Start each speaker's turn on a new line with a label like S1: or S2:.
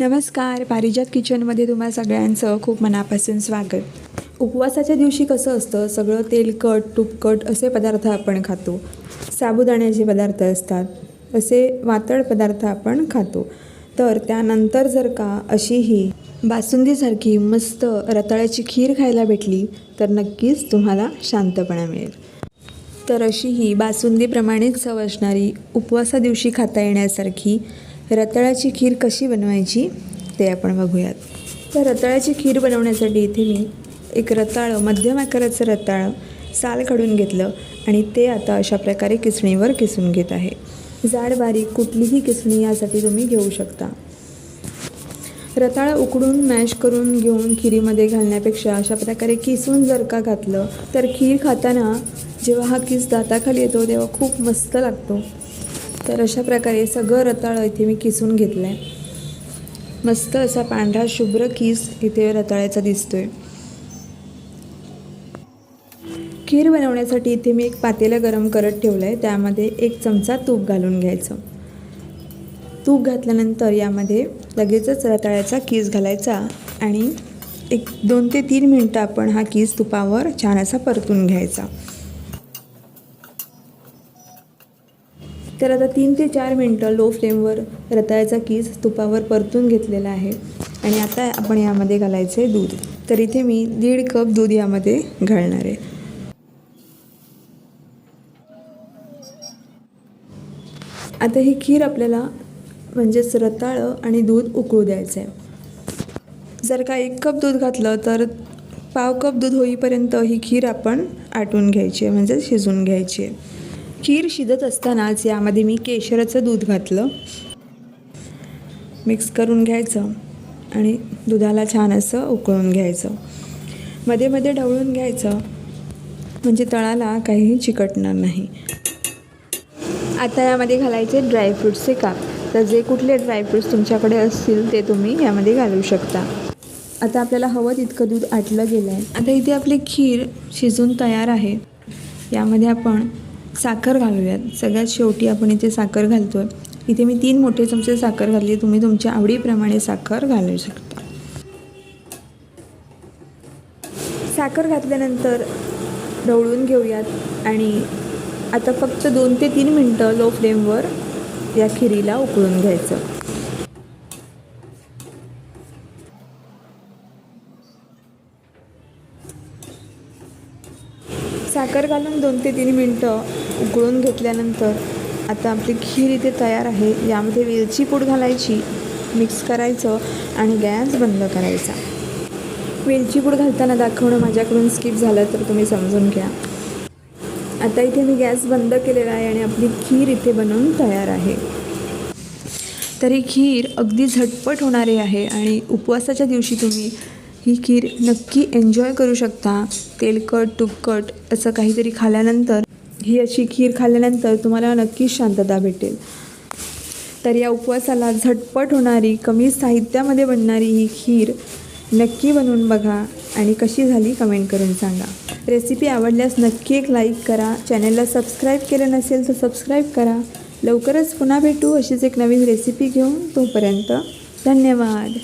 S1: नमस्कार. पारिजात किचनमध्ये तुम्हा सगळ्यांचं खूप मनापासून स्वागत. उपवासाच्या दिवशी कसं असतं? सगळं तेलकट तुपकट असे पदार्थ आपण खातो. साबुदाण्याचे पदार्थ असतात. असे वातळ पदार्थ आपण खातो. तर त्यानंतर जर का अशी ही बासुंदीसारखी मस्त रताळ्याची खीर खायला भेटली तर नक्कीच तुम्हाला शांतपणा मिळेल. तर अशी ही बासुंदीप्रमाणेच चव असणारी उपवासा दिवशी खाता येण्यासारखी रताळ्याची खीर कशी बनवायची ते आपण बघूयात. तर रताळ्याची खीर बनवण्यासाठी इथे मी एक रताळं मध्यम आकाराचं रताळं साल काढून घेतलं आणि ते आता अशा प्रकारे किसणीवर किसून घेत आहे. जाड बारीक कुठलीही किसणी यासाठी तुम्ही घेऊ शकता. रताळं उकडून मॅश करून घेऊन खिरीमध्ये घालण्यापेक्षा अशा प्रकारे किसून जर का घातलं तर खीर खाताना जेव्हा हा किस दाताखाली येतो तेव्हा खूप मस्त लागतो. तर अशा प्रकारे सगळं रताळं इथे मी किसून घेतलं आहे मस्त असा पांढरा शुभ्र किस इथे रताळ्याचा दिसतोय. खीर बनवण्यासाठी इथे मी एक पातेलं गरम करत ठेवलं आहे त्यामध्ये एक चमचा तूप घालून घ्यायचं. तूप घातल्यानंतर यामध्ये लगेचच रताळ्याचा कीस घालायचा आणि एक दोन ते तीन मिनटं आपण हा कीस तुपावर छान असा परतून घ्यायचा. तर आता तीन ते चार मिनटं लो फ्लेमवर रताळ्याचा कीस तुपावर परतून घेतलेला आहे. आणि आता आपण यामध्ये घालायचं आहे दूध. तर इथे मी दीड कप दूध यामध्ये घालणार आहे. आता ही खीर आपल्याला म्हणजेच रताळं आणि दूध उकळू द्यायचं आहे जर का एक कप दूध घातलं तर पाव कप दूध होईपर्यंत ही खीर आपण आटून घ्यायची आहे म्हणजे शिजवून घ्यायची आहे. खीर शिजत असतानाच यामध्ये मी केशराचं दूध घातलं. मिक्स करून घ्यायचं आणि दुधाला छान असं उकळून घ्यायचं. मध्ये मध्ये ढवळून घ्यायचं. म्हणजे तळाला काही चिकटणार नाही. आता यामध्ये घालायचे ड्रायफ्रूट्सचे काप तर जे कुठले ड्रायफ्रूट्स तुमच्याकडे असतील ते तुम्ही यामध्ये घालू शकता. आता आपल्याला हवं तितकं दूध आटलं गेलं आहे आता इथे आपली खीर शिजून तयार आहे. यामध्ये आपण साखर घालूयात. सगळ्यात शेवटी आपण इथे साखर घालतो आहे इथे मी तीन मोठे चमचे साखर घातली. तुम्ही तुमच्या आवडीप्रमाणे साखर घालू शकता. साखर घातल्यानंतर ढवळून घेऊयात आणि आता फक्त दोन ते तीन मिनटं लो फ्लेमवर या खिरीला उकळून घ्यायचं. साखर घालून दोन ते तीन मिनटं उकळून घेतल्यानंतर आता आपली खीर इथे तयार आहे. यामध्ये वेलची पूड घालायची मिक्स करायचं आणि गॅस बंद करायचा. वेलची पूड घालताना दाखवणं माझ्याकडून स्किप झालं तर तुम्ही समजून घ्या. आता इथे मी गॅस बंद केलेला आहे आणि आपली खीर इथे बनवून तयार आहे. तर ही खीर अगदी झटपट होणारी आहे आणि उपवासाच्या दिवशी तुम्ही ही खीर नक्की एन्जॉय करू शकता. तेलकट तुपकट असं काहीतरी खाल्यानंतर ही अशी खीर खाल्ल्यानंतर तुम्हाला नक्कीच शांतता भेटेल. तर या उपवासाला झटपट होणारी कमी साहित्यामध्ये बनणारी ही खीर नक्की बनवून बघा आणि कशी झाली कमेंट करून सांगा. रेसिपी आवडल्यास नक्की एक लाईक करा. चॅनलला सबस्क्राईब केलं नसेल तर सबस्क्राईब करा. लवकरच पुन्हा भेटू अशीच एक नवीन रेसिपी घेऊन. तोपर्यंत धन्यवाद.